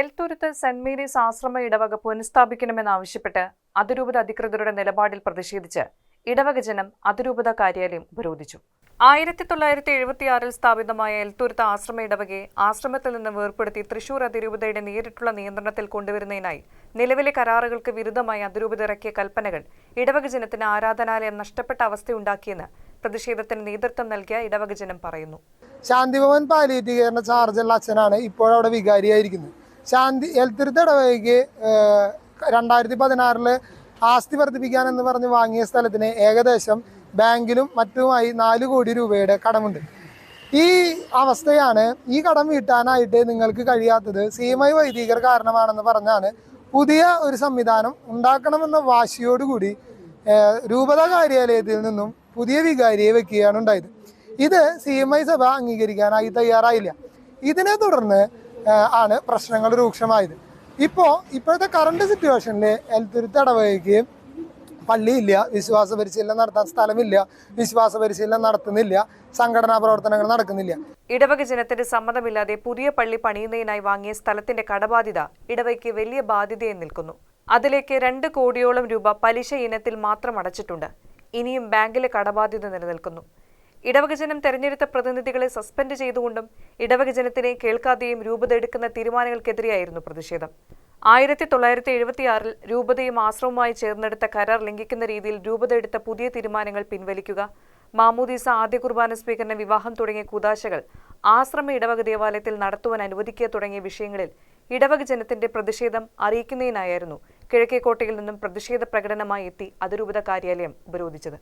Elthuruthu saint Mary's ആശ്രമ ഇടവക പുനഃസ്ഥാപിക്കണമെന്നാവശ്യപ്പെട്ട് അതിരൂപത അധികൃതരുടെ നിലപാടിൽ പ്രതിഷേധിച്ച് ഇടവക ജനം അതിരൂപത കാര്യാലയം ഉപരോധിച്ചു. ആയിരത്തി തൊള്ളായിരത്തി എഴുപത്തിയാറിൽ സ്ഥാപിതമായ എൽത്തുരുത്ത് ആശ്രമ ഇടവകയെ ആശ്രമത്തിൽ നിന്ന് വേർപ്പെടുത്തി തൃശൂർ അതിരൂപതയുടെ നേരിട്ടുള്ള നിയന്ത്രണത്തിൽ കൊണ്ടുവരുന്നതിനായി നിലവിലെ കരാറുകൾക്ക് വിരുദ്ധമായി അതിരൂപത ഇറക്കിയ കൽപ്പനകൾ ഇടവക ജനത്തിന് ആരാധനാലയം നഷ്ടപ്പെട്ട അവസ്ഥയുണ്ടാക്കിയെന്ന് പ്രതിഷേധത്തിന് നേതൃത്വം നൽകിയ ഇടവക ജനം പറയുന്നു. ശാന്തിഭവൻ പാലിയേറ്റീകരണ ചാർജുള്ള അച്ഛനാണ് ഇപ്പോഴവിടെ വികാരിയായിരിക്കുന്നത്. ശാന്തി എൽത്തിരുത്ത് ഇടവകയ്ക്ക് രണ്ടായിരത്തി പതിനാറിൽ ആസ്തി വർദ്ധിപ്പിക്കാൻ എന്ന് പറഞ്ഞ് വാങ്ങിയ സ്ഥലത്തിന് ഏകദേശം ബാങ്കിലും മറ്റുമായി നാല് കോടി രൂപയുടെ കടമുണ്ട്. ഈ അവസ്ഥയാണ് ഈ കടം വീട്ടാനായിട്ട് നിങ്ങൾക്ക് കഴിയാത്തത്. സി എം ഐ വൈദികർ കാരണമാണെന്ന് പറഞ്ഞാണ് പുതിയ ഒരു സംവിധാനം ഉണ്ടാക്കണമെന്ന വാശിയോടുകൂടി രൂപത കാര്യാലയത്തിൽ നിന്നും പുതിയ വികാരിയെ വെക്കുകയാണ് ഉണ്ടായത്. ഇത് സി എം ഐ സഭ അംഗീകരിക്കാനായി തയ്യാറായില്ല. ഇതിനെ തുടർന്ന് ആണ് പ്രശ്നങ്ങൾ രൂക്ഷമായത്. ഇപ്പോൾ ഇപ്പോഴത്തെ കറണ്ട് സിറ്റുവേഷനിൽ എൽത്തുരുത്ത് ഇടവകയ്ക്ക് പള്ളിയില്ല വിശ്വാസ പരിശീലനം നടത്താൻ സ്ഥലമില്ല വിശ്വാസ പരിശീലനം നടത്തുന്നില്ല സംഘടനാ പ്രവർത്തനങ്ങൾ നടക്കുന്നില്ല. ഇടവക ജനത്തിന്റെ സമ്മതമില്ലാതെ പുതിയ പള്ളി പണിയുന്നതിനായി വാങ്ങിയ സ്ഥലത്തിന്റെ കടബാധ്യത ഇടവയ്ക്ക് വലിയ ബാധ്യതയായി നിൽക്കുന്നു. അതിലേക്ക് രണ്ട് കോടിയോളം രൂപ പലിശ ഇനത്തിൽ മാത്രം അടച്ചിട്ടുണ്ട്. ഇനിയും ബാങ്കിലെ കടബാധ്യത നിലനിൽക്കുന്നു. ഇടവക ജനം തെരഞ്ഞെടുത്ത പ്രതിനിധികളെ സസ്പെൻഡ് ചെയ്തുകൊണ്ടും ഇടവക ജനത്തിനെ കേൾക്കാതെയും രൂപത എടുക്കുന്ന തീരുമാനങ്ങൾക്കെതിരെയായിരുന്നു പ്രതിഷേധം. ആയിരത്തി തൊള്ളായിരത്തി എഴുപത്തിയാറിൽ രൂപതയും ആശ്രമവുമായി ചേർന്നെടുത്ത കരാർ ലംഘിക്കുന്ന രീതിയിൽ രൂപത എടുത്ത പുതിയ തീരുമാനങ്ങൾ പിൻവലിക്കുക മാമൂദീസ ആദ്യ കുർബാന സ്വീകരണ വിവാഹം തുടങ്ങിയ കൂതാശകൾ ആശ്രമ ഇടവക ദേവാലയത്തിൽ നടത്തുവാൻ അനുവദിക്കുക തുടങ്ങിയ വിഷയങ്ങളിൽ ഇടവക ജനത്തിന്റെ പ്രതിഷേധം അറിയിക്കുന്നതിനായിരുന്നു കിഴക്കേക്കോട്ടയിൽ നിന്നും പ്രതിഷേധ പ്രകടനമായി എത്തി അതിരൂപത കാര്യാലയം ഉപരോധിച്ചത്.